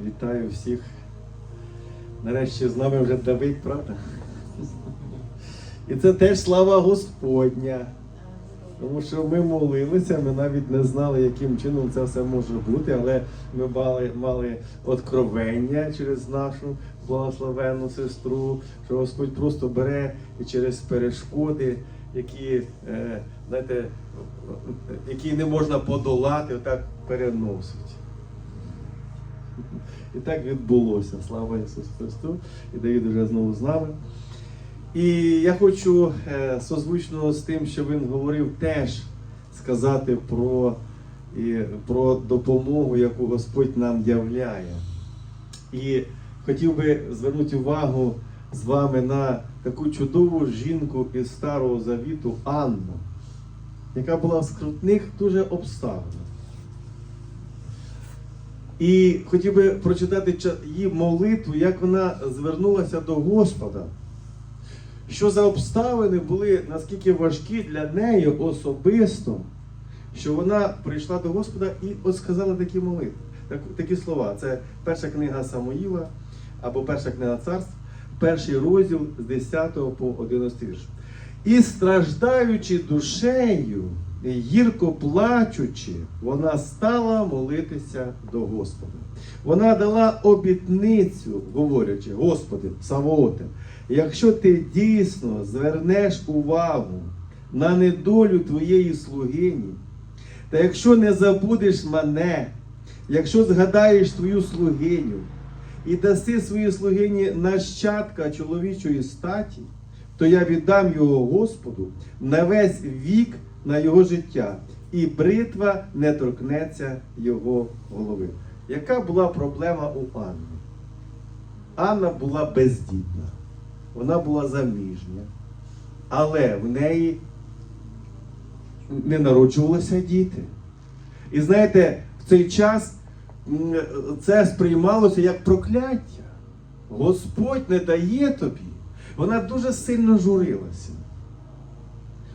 Вітаю всіх. Нарешті з нами вже Давид, правда? І це теж слава Господня. Тому що ми молилися, ми навіть не знали, яким чином це все може бути, але ми мали, мали откровення через нашу благословенну сестру, що Господь просто бере і через перешкоди, які, е, знаєте, які не можна подолати, отак переносить. І так відбулося. Слава Ісусу Христу! І Давід вже знову з нами. І я хочу е, созвучно з тим, що він говорив, теж сказати про, і, про допомогу, яку Господь нам являє. І хотів би звернути увагу з вами на таку чудову жінку із Старого Завіту Анну, яка була в скрутних дуже обставинах. І хотів би прочитати її молитву, як вона звернулася до Господа. Що за обставини були наскільки важкі для неї особисто, що вона прийшла до Господа і от сказала такі молитви, так, такі слова. Це перша книга Самуїла або перша книга царств, перший розділ з 10 по 11 вірш. І страждаючи душею, гірко плачучи, вона стала молитися до Господа. Вона дала обітницю, говорячи, Господи, Савооте, якщо ти дійсно звернеш увагу на недолю твоєї слугині, та якщо не забудеш мене, якщо згадаєш твою слугиню і даси своїй слугині нащадка чоловічої статі, то я віддам його Господу на весь вік на його життя, і бритва не торкнеться його голови. Яка була проблема у Анни? Анна була бездітна, вона була заміжня, але в неї не народжувалися діти. І знаєте, в цей час це сприймалося як прокляття. Господь не дає тобі. Вона дуже сильно журилася.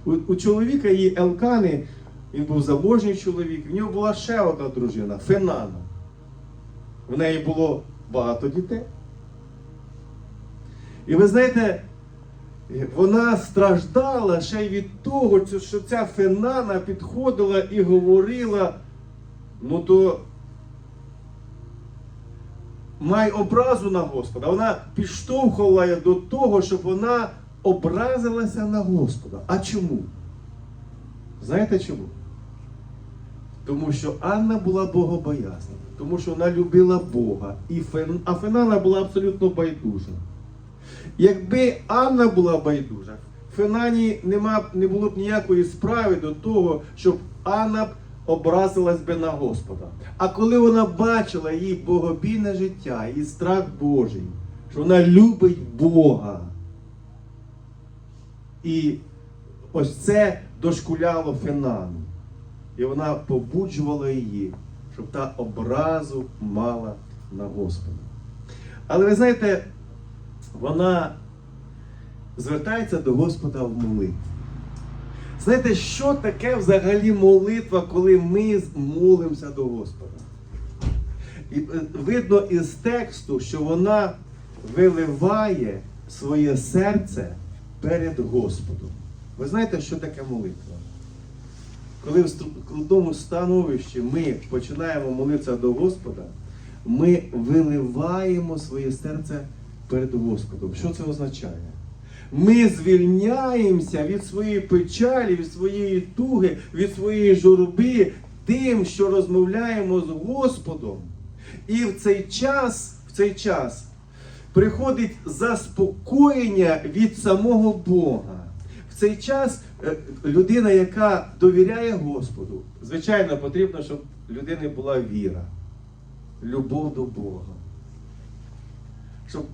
У, у чоловіка її Елкани, він був забожній чоловік, в нього була ще одна дружина Фенана. В неї було багато дітей. І ви знаєте, вона страждала ще й від того, що ця Фенана підходила і говорила, ну то май образу на Господа. Вона підштовхувала до того, щоб вона образилася на Господа. А чому? Знаєте чому? Тому що Анна була богобоязна, тому що вона любила Бога, і Фен... а Фенана була абсолютно байдужа. Якби Анна була байдужа, Фенані нема, не було б ніякої справи до того, щоб Анна б образилась би на Господа. А коли вона бачила її богобійне життя, її страх Божий, що вона любить Бога, і ось це дошкуляло Фенану. І вона побуджувала її, щоб та образу мала на Господа. Але ви знаєте, вона звертається до Господа в молитві. Знаєте, що таке взагалі молитва, коли ми молимося до Господа? І е, видно із тексту, що вона виливає своє серце перед Господом. Ви знаєте, що таке молитва? Коли в крутому становищі ми починаємо молитися до Господа, ми виливаємо своє серце перед Господом. Що це означає? Ми звільняємося від своєї печалі, від своєї туги, від своєї журби тим, що розмовляємо з Господом. І в цей час, в цей час приходить заспокоєння від самого Бога. В цей час е, людина, яка довіряє Господу, звичайно, потрібно, щоб в людини була віра, любов до Бога. Щоб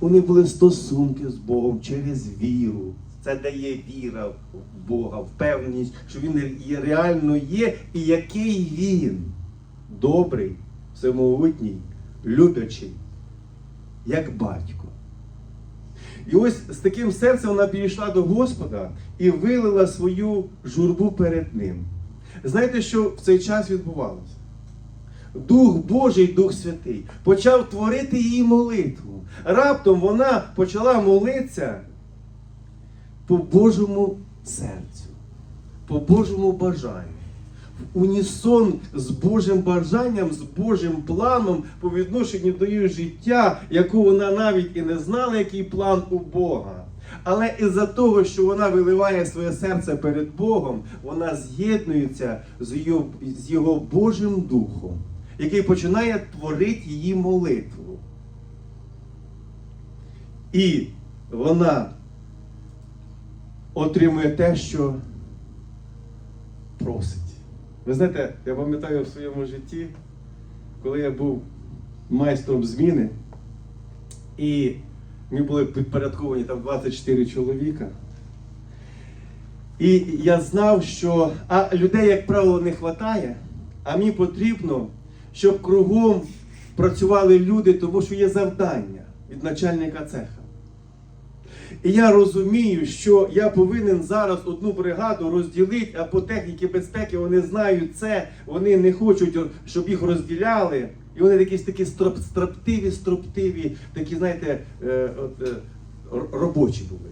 у- них були стосунки з Богом через віру. Це дає віра в Бога, впевненість, що Він реально є, і який він добрий, всемогутній, люблячий, як батько. І ось з таким серцем вона підійшла до Господа і вилила свою журбу перед ним. Знаєте, що в цей час відбувалося? Дух Божий, Дух Святий, почав творити її молитву. Раптом вона почала молитися по Божому серцю, по Божому бажанню. Унісон з Божим бажанням, з Божим планом по відношенню до її життя, яку вона навіть і не знала, який план у Бога. Але із-за того, що вона виливає своє серце перед Богом, вона з'єднується з його, з його Божим Духом, який починає творити її молитву. І вона отримує те, що просить. Ви знаєте, я пам'ятаю в своєму житті, коли я був майстром зміни, і ми були підпорядковані там 24 чоловіка. І я знав, що а людей, як правило, не вистачає, а мені потрібно, щоб кругом працювали люди, тому що є завдання від начальника цеха. І я розумію, що я повинен зараз одну бригаду розділити, а по техніці безпеки вони знають це, вони не хочуть, щоб їх розділяли. І вони якісь такі строп, строптиві, строптиві, такі, знаєте, е, от, е, робочі були.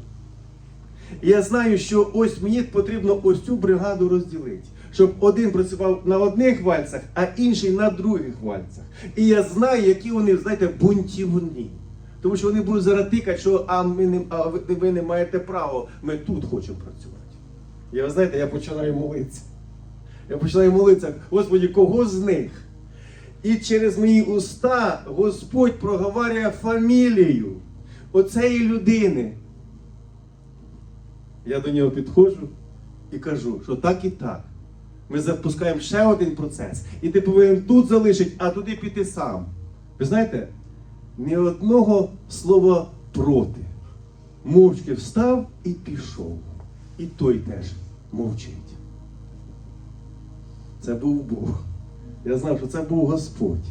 І я знаю, що ось мені потрібно ось цю бригаду розділити, щоб один працював на одних вальцях, а інший на других вальцях. І я знаю, які вони, знаєте, бунтівні. Тому що вони будуть зараз тикати, що а ми не а ви, ви не маєте права, ми тут хочемо працювати. І ви знаєте, я починаю молитися. Я починаю молитися, Господі, кого з них? І через мої уста Господь проговорює фамілію оцеї людини. Я до нього підходжу і кажу, що так і так. Ми запускаємо ще один процес. І ти повинен тут залишити, а туди піти сам. Ви знаєте, ні одного слова проти. Мовчки встав і пішов. І той теж мовчить. Це був Бог. Я знав, що це був Господь.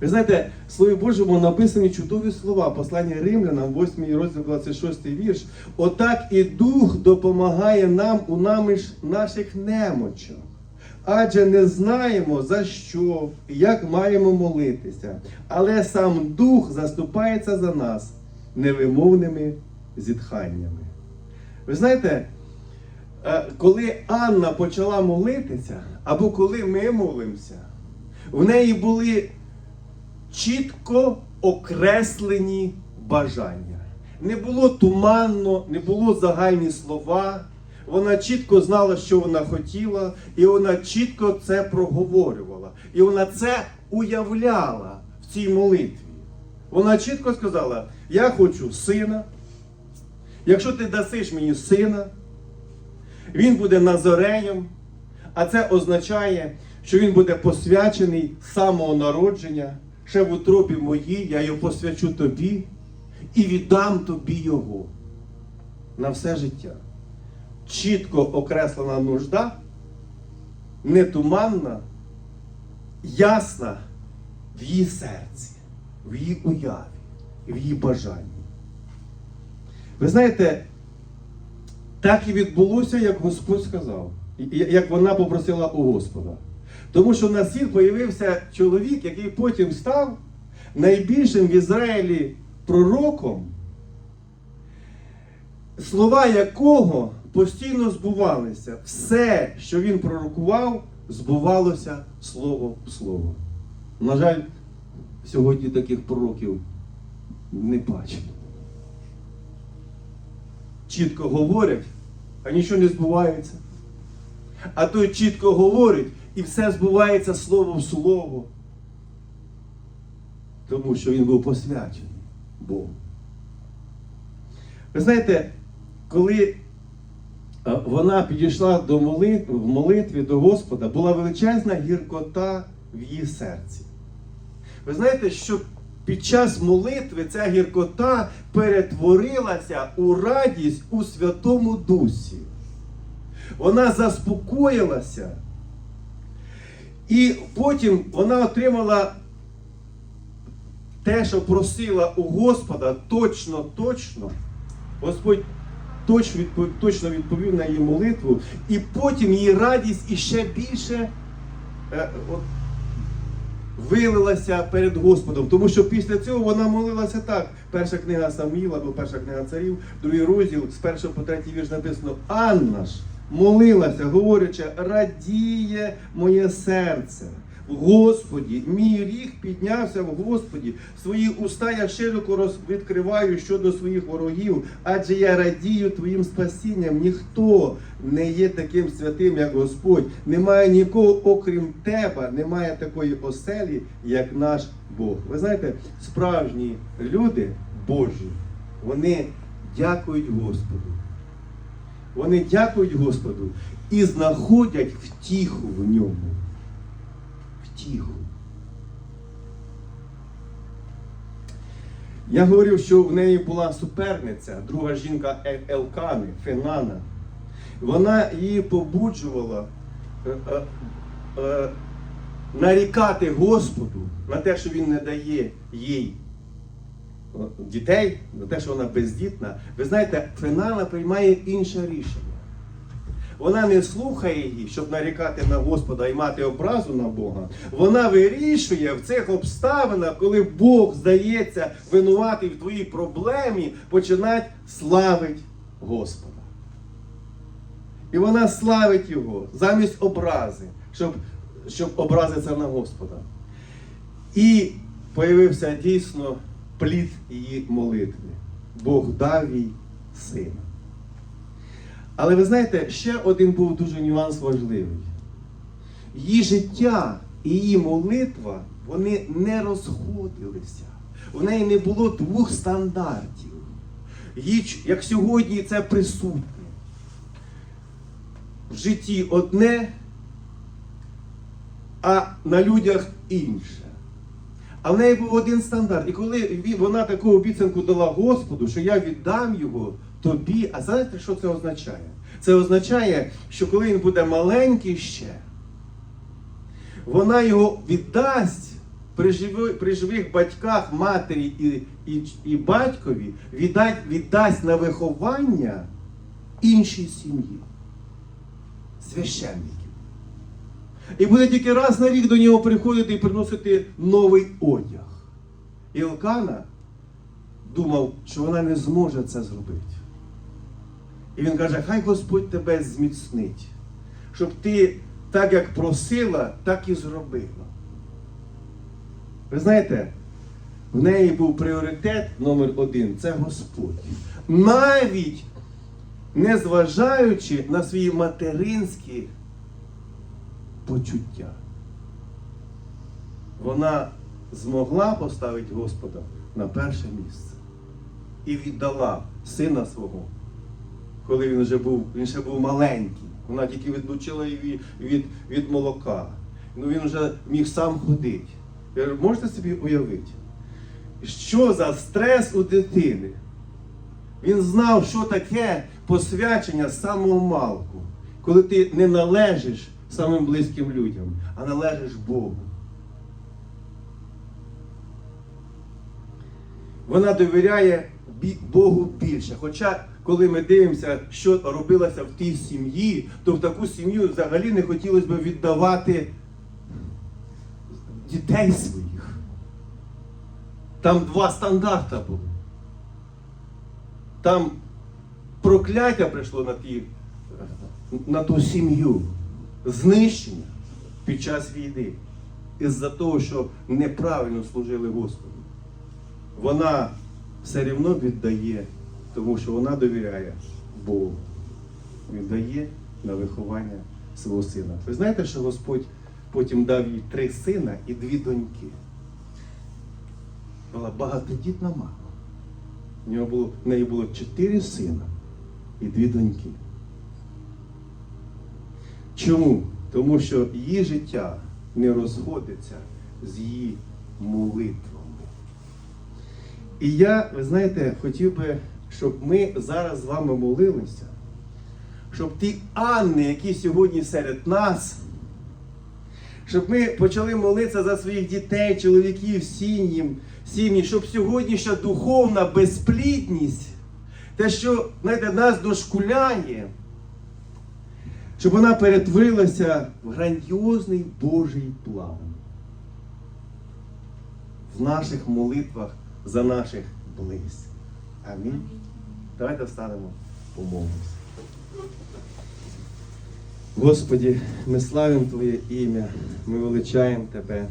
Ви знаєте, в Слові Божому написані чудові слова, послання римлянам, 8 розділ 26 вірш. Отак і Дух допомагає нам у намиш наших немочах. Адже не знаємо за що як маємо молитися, але сам Дух заступається за нас невимовними зітханнями. Ви знаєте, е, коли Анна почала молитися, або коли ми молимося, в неї були чітко окреслені бажання. Не було туманно, не було загальні слова. Вона чітко знала, що вона хотіла, і вона чітко це проговорювала. І вона це уявляла в цій молитві. Вона чітко сказала: Я хочу сина. Якщо ти дасиш мені сина, він буде назореєм, а це означає, що він буде посвячений самого народження, ще в утробі моїй, я його посвячу тобі і віддам тобі його на все життя. Чітко окреслена нужда, не туманна, ясна в її серці, в її уяві, в її бажанні. Ви знаєте, так і відбулося, як Господь сказав, як вона попросила у Господа. Тому що на світ появився чоловік, який потім став найбільшим в Ізраїлі пророком, слова якого постійно збувалися. Все, що він пророкував, збувалося слово в слово. На жаль, сьогодні таких пророків не бачимо. Чітко говорять, а нічого не збувається. А той чітко говорить, і все збувається слово в слово. Тому що він був посвячений Богу. Ви знаєте, коли вона підійшла до молитви, в молитві до Господа, була величезна гіркота в її серці. Ви знаєте, що під час молитви ця гіркота перетворилася у радість у Святому Дусі. Вона заспокоїлася. І потім вона отримала те, що просила у Господа, точно, точно. Господь точно відповів, на її молитву, і потім її радість іще більше е, от, вилилася перед Господом. Тому що після цього вона молилася так. Перша книга Самуїла, або перша книга царів, другий розділ, з першого по третій вірш написано Анна ж молилася, говорячи, радіє моє серце. Господі, мій ріг піднявся в Господі. Свої уста я широко відкриваю щодо своїх ворогів, адже я радію твоїм спасінням. Ніхто не є таким святим, як Господь. Немає нікого, окрім тебе, немає такої оселі, як наш Бог. Ви знаєте, справжні люди Божі, вони дякують Господу. Вони дякують Господу і знаходять втіху в ньому. Втіху. Я говорив, що в неї була суперниця, друга жінка Елкани, Фенана. Вона її побуджувала е, е, е, нарікати Господу на те, що він не дає їй е, дітей, на те, що вона бездітна. Ви знаєте, Фенана приймає інше рішення. Вона не слухає її, щоб нарікати на Господа і мати образу на Бога. Вона вирішує в цих обставинах, коли Бог здається винуватий в твоїй проблемі, починати славити Господа. І вона славить його замість образи, щоб, щоб образитися на Господа. І появився дійсно плід її молитви. Бог дав їй сина. Але ви знаєте, ще один був дуже нюанс важливий. Її життя і її молитва, вони не розходилися. У неї не було двох стандартів. Ч- як сьогодні це присутнє. В житті одне, а на людях інше. А в неї був один стандарт. І коли вона таку обіцянку дала Господу, що я віддам його тобі, а знаєте, що це означає? Це означає, що коли він буде маленький ще, вона його віддасть при, живи- при живих батьках, матері і, і, і батькові, віддасть, віддасть на виховання іншій сім'ї, священників. І буде тільки раз на рік до нього приходити і приносити новий одяг. І Елкана думав, що вона не зможе це зробити. І він каже, хай Господь тебе зміцнить, щоб ти так як просила, так і зробила. Ви знаєте, в неї був пріоритет номер один це Господь. Навіть незважаючи на свої материнські почуття. Вона змогла поставити Господа на перше місце і віддала сина свого, коли він вже був, він ще був маленький. Вона тільки відлучила її від, від, молока. Ну він вже міг сам ходити. Ви можете собі уявити, що за стрес у дитини? Він знав, що таке посвячення самого малку, коли ти не належиш самим близьким людям, а належиш Богу. Вона довіряє Богу більше. Хоча, коли ми дивимося, що робилося в тій сім'ї, то в таку сім'ю взагалі не хотілося б віддавати дітей своїх. Там два стандарти були. Там прокляття прийшло на, ті, на ту сім'ю, знищення під час війни. Із-за того, що неправильно служили Господу. Вона все рівно віддає, тому що вона довіряє Богу. Віддає на виховання свого сина. Ви знаєте, що Господь потім дав їй три сина і дві доньки. Була багатодітна мама. У нього було, в неї було чотири сина і дві доньки. Чому? Тому що її життя не розходиться з її молитвами. І я, ви знаєте, хотів би, щоб ми зараз з вами молилися, щоб ті Анни, які сьогодні серед нас, щоб ми почали молитися за своїх дітей, чоловіків, сім'ї, щоб сьогоднішня духовна безплідність, те, що знаєте, нас дошкуляє, щоб вона перетворилася в грандіозний Божий план. в наших молитвах за наших близьких. Амінь. Давайте встанемо, помолимося. Господі, ми славимо Твоє ім'я, ми величаємо Тебе.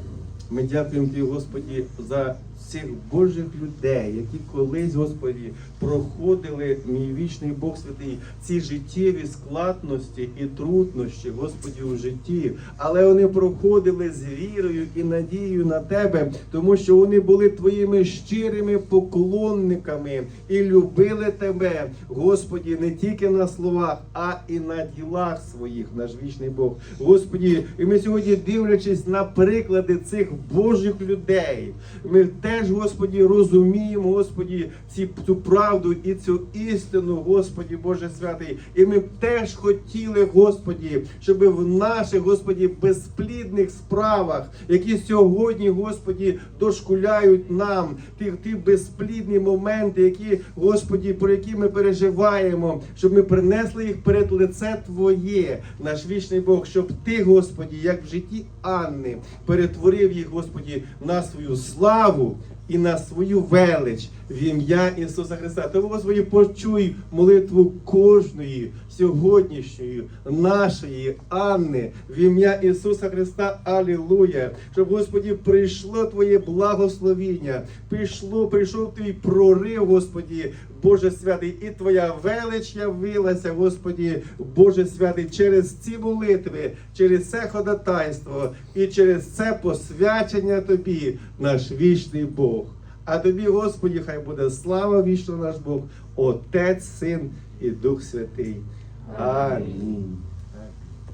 Ми дякуємо Тобі, Господі, за цих Божих людей, які колись, Господі, проходили, мій вічний Бог святий, ці життєві складності і труднощі, Господі, у житті. Але вони проходили з вірою і надією на Тебе, тому що вони були Твоїми щирими поклонниками і любили Тебе, Господі, не тільки на словах, а і на ділах своїх, наш вічний Бог. Господі, і ми сьогодні, дивлячись на приклади цих Божих людей, ми теж, Господі, розуміємо, Господі, ці, цю правду і цю істину, Господі Боже святий. І ми б теж хотіли, Господі, щоб в наших, Господі, безплідних справах, які сьогодні, Господі, дошкуляють нам, ті, ті безплідні моменти, які, Господі, про які ми переживаємо, щоб ми принесли їх перед лице Твоє, наш вічний Бог, щоб Ти, Господі, як в житті Анни, перетворив їх, Господі, на свою славу і на свою велич в ім'я Ісуса Христа. Тому, Господи, почуй молитву кожної сьогоднішньої нашої Анни в ім'я Ісуса Христа. Алілуя! Щоб, Господі, прийшло Твоє благословіння, прийшло, прийшов Твій прорив, Господі, Боже святий, і Твоя велич явилася, Господі, Боже святий, через ці молитви, через це ходатайство і через це посвячення Тобі, наш вічний Бог. А тобі, Господі, хай буде слава вічно наш Бог, Отець, Син і Дух Святий. Амінь.